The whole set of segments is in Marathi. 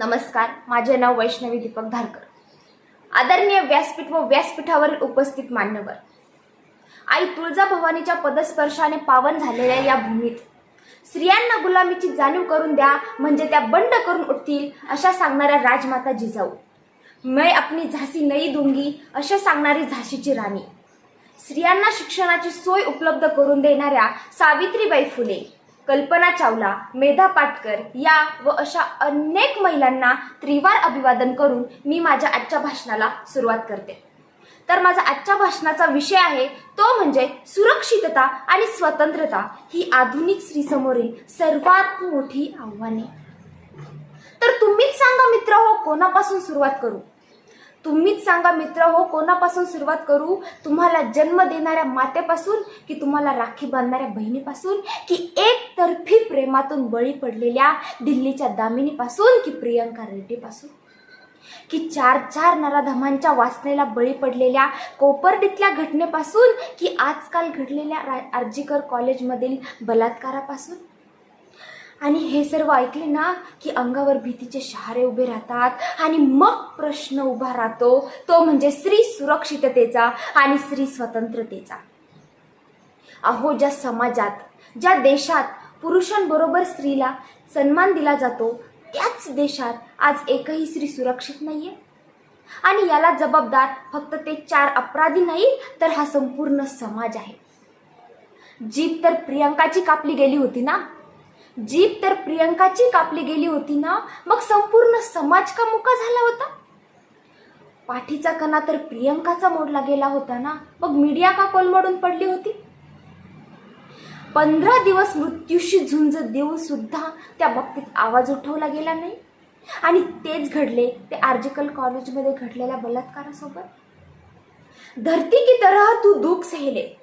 नमस्कार माझे नाव वैष्णवी दीपक धारकर. आदरणीय व्यासपीठ व व्यासपीठावरील उपस्थित मान्यवर आई तुळजा भवानीच्या पदस्पर्शाने पावन झालेल्या या भूमीत स्त्रियांना गुलामीची जाणीव करून द्या म्हणजे त्या बंड करून उठतील अशा सांगणाऱ्या राजमाता जिजाऊ. मैं आपली झाशी नई दुंगी अशा सांगणारी झाशीची राणी. स्त्रियांना शिक्षणाची सोय उपलब्ध करून देणाऱ्या सावित्रीबाई फुले. कल्पना चावला मेधा पाटकर या व अशा अनेक महिलांना त्रिवार अभिवादन करून मी माझ्या आजच्या भाषणाला सुरुवात करते. तर माझा आजच्या भाषणाचा विषय आहे तो म्हणजे सुरक्षितता आणि स्वतंत्रता ही आधुनिक स्त्रीसमोरील सर्वात मोठी आव्हाने. तर तुम्हीच सांगा मित्र हो कोणापासून सुरुवात करू? तुम्हीच सांगा मित्र हो कोणापासून सुरुवात करू? तुम्हाला जन्म देणाऱ्या मातेपासून की तुम्हाला राखी बांधणाऱ्या बहिणीपासून? की एकतर्फी प्रेमातून बळी पडलेल्या दिल्लीच्या दामिनीपासून की प्रियंका रेड्डीपासून? की चार चार नराधमांच्या वासनेला बळी पडलेल्या कोपर्डीतल्या घटनेपासून की आजकाल घडलेल्या रा आर्जीकर कॉलेजमधील बलात्कारापासून? आणि हे सर्व ऐकले ना की अंगावर भीतीचे शहारे उभे राहतात आणि मग प्रश्न उभा राहतो. तो म्हणजे स्त्री सुरक्षिततेचा आणि स्त्री स्वतंत्रतेचा. अहो ज्या समाजात ज्या देशात पुरुषांबरोबर स्त्रीला सन्मान दिला जातो त्याच देशात आज एकही स्त्री सुरक्षित नाहीये. आणि याला जबाबदार फक्त ते चार अपराधी नाही तर हा संपूर्ण समाज आहे. जीप तर प्रियंकाची कापली गेली होती ना? जीप तर प्रियंकाची कापली गेली होती ना? मग संपूर्ण समाज का मुका झाला होता? पाठीचा कणा तर प्रियंकाचा मोडला गेला होता ना? मग मीडिया का कोलमडून पडली होती? पंधरा दिवस मृत्यूशी झुंज देऊन सुद्धा त्या बाबतीत आवाज उठवला गेला नाही. आणि तेच घडले ते आर्जिकल कॉलेजमध्ये घडलेल्या बलात्कारासोबत. धरती की तरह तू दुःख सहले.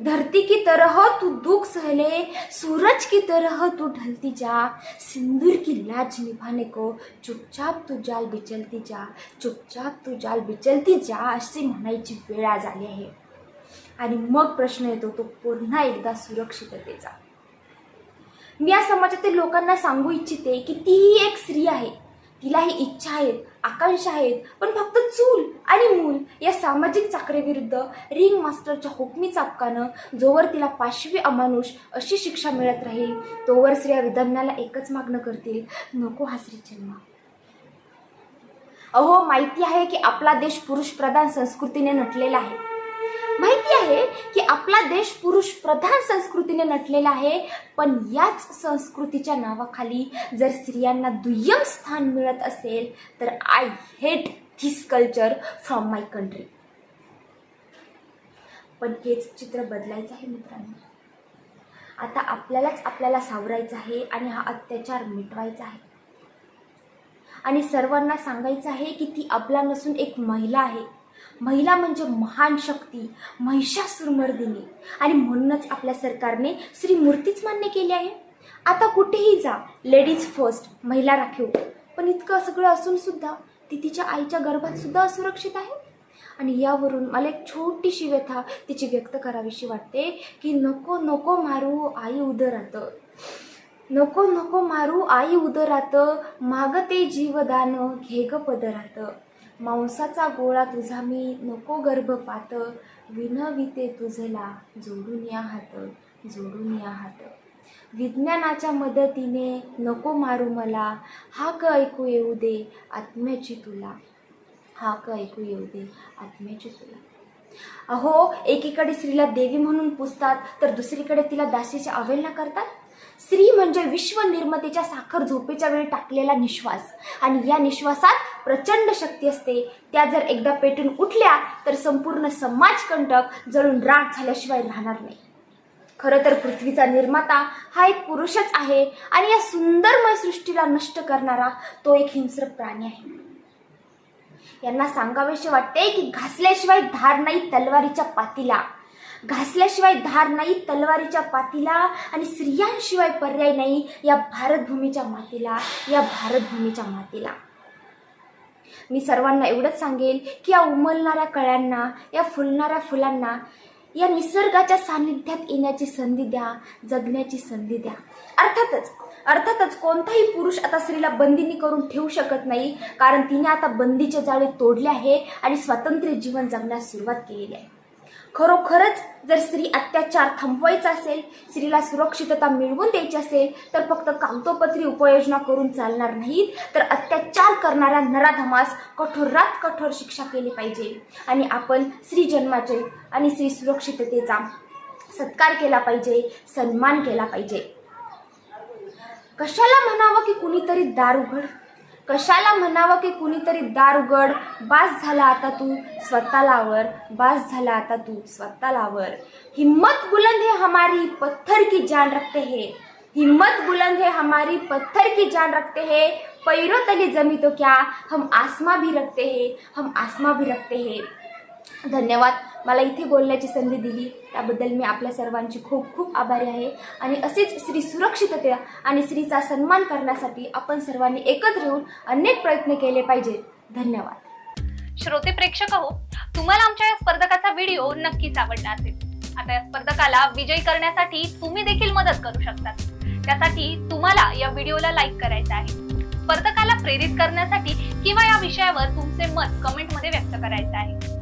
धरती की तरह तू दुख सहले सूरज की तरह तू ढलती जा। सिंदूर की लाज निभाने को चुपचाप तू जाल बिचलती जा चुपचाप तू जाल बिचलती जा अशी म्हणायची वेळ आज आली आहे. आणि मग प्रश्न येतो तो पुन्हा एकदा सुरक्षिततेचा. मी या समाजातील लोकांना सांगू इच्छिते की तीही एक स्त्री आहे. तिलाही इच्छा आहेत आकांक्षा आहेत पण फक्त चूल आणि मूल या सामाजिक चाकरीविरुद्ध रिंग मास्टरच्या हुकमी चापकानं जोवर तिला पाशवी अमानुष अशी शिक्षा मिळत राहील तोवर स्त्रिया विधम्याला एकच मागणं करतील नको हा जन्मा जन्म. अहो माहिती आहे की आपला देश पुरुषप्रधान संस्कृतीने नटलेला आहे. माहिती आहे आपला देश पुरुष प्रधान संस्कृतीने नटलेला आहे. पण याच संस्कृतीच्या नावाखाली जर स्त्रियांना दुय्यम स्थान मिळत असेल तर I hate this culture from my country पण हेच चित्र बदलायचं आहे मित्रांनो. आता आपल्यालाच आपल्याला सावरायचं आहे आणि हा अत्याचार मिटवायचा आहे. आणि सर्वांना सांगायचं आहे की ती आपला नसून एक महिला आहे. महिला म्हणजे महान शक्ती महिषासुरमर्दिनी आणि म्हणूनच आपल्या सरकारने श्री मूर्तीच मान्य केली आहे. आता कुठेही जा लेडीज फर्स्ट महिला राखीव. पण इतकं सगळं असून सुद्धा ती तिच्या आईच्या गर्भात सुद्धा असुरक्षित आहे. आणि यावरून मला एक छोटीशी व्यथा तिची व्यक्त करावीशी वाटते की नको नको मारू आई उदरात. नको नको मारू आई उदरात. मागते जीवदान घे ग पदरात. मांसाचा गोळा तुझा मी नको गर्भपात विनविते तुझला जोडून या हात जोडून या हात. विज्ञानाच्या मदतीने नको मारू मला हाक ऐकू येऊ दे आत्म्याची तुला. हाक ऐकू येऊ दे आत्म्याची तुला. अहो एकीकडे स्त्रीला देवी म्हणून पुजतात तर दुसरीकडे तिला दासीची अवहेलना करतात? स्त्री म्हणजे विश्व निर्मतेच्या साखर झोपेच्या वेळी टाकलेला निश्वास. आणि या निश्वासात प्रचंड शक्ती असते. त्या जर एकदा पेटून उठल्या तर संपूर्ण समाजकंटक जळून राग झाल्याशिवाय राहणार नाही. खरं तर पृथ्वीचा निर्माता हा एक पुरुषच आहे आणि या सुंदरमय सृष्टीला नष्ट करणारा तो एक हिंस्र प्राणी आहे. यांना सांगावेसे वाटते की घासल्याशिवाय धार नाही तलवारीच्या पातीला. घासल्याशिवाय धार नाही तलवारीच्या पातीला आणि स्त्रियांशिवाय पर्याय नाही या भारतभूमीच्या मातीला या भारतभूमीच्या मातीला. मी सर्वांना एवढंच सांगेल की या उमलणाऱ्या कळ्यांना या फुलणाऱ्या फुलांना या निसर्गाच्या सान्निध्यात येण्याची संधी द्या जगण्याची संधी द्या. अर्थातच अर्थातच कोणताही पुरुष आता स्त्रीला बंदीनी करून ठेवू शकत नाही कारण तिने आता बंदीचे जाळे तोडले आहे आणि स्वातंत्र्य जीवन जगण्यास सुरुवात केलेली आहे. खरोखरच जर स्त्री अत्याचार थांबवायचा असेल स्त्रीला सुरक्षितता मिळवून द्यायची असेल तर फक्त कागदोपत्री उपाययोजना करून चालणार नाहीत तर अत्याचार करणाऱ्या नराधमास कठोरात कठोर शिक्षा केली पाहिजे. आणि आपण स्त्री जन्माचे आणि स्त्री सुरक्षिततेचा सत्कार केला पाहिजे सन्मान केला पाहिजे. कशाला म्हणावं की कुणीतरी दार उघड कशाला म्हणावं की कुणीतरी दार उघड? बास झाला आता तू स्वतःलावर बास झाला आता तू स्वतःलावर. हिम्मत बुलंद है हमारी पत्थर की जान रखते हे. हिम्मत बुलंद है हमारी पत्थर की जान रखते हैं. पैरों तले जमी तो क्या? हम आसमा भी रखते हैं हम आसमा भी रखते हैं. धन्यवाद. मला इथे बोलण्याची संधी दिली. त्याबद्दल मी आपल्या सर्वांची खूप खूप आभारी आहे. आणि अशीच स्त्री सुरक्षितता आणि स्त्रीचा सन्मान करण्यासाठी आपण सर्वांनी एकत्र येऊन अनेक प्रयत्न केले पाहिजेत. धन्यवाद. श्रोते प्रेक्षक हो तुम्हाला आमच्या या स्पर्धकाचा व्हिडिओ नक्कीच आवडला असेल. आता या स्पर्धकाला विजयी करण्यासाठी तुम्ही देखील मदत करू शकता त्यासाठी तुम्हाला या व्हिडिओला लाईक करायचं आहे. स्पर्धकाला प्रेरित करण्यासाठी किंवा या विषयावर तुमचे मत कमेंटमध्ये व्यक्त करायचं आहे.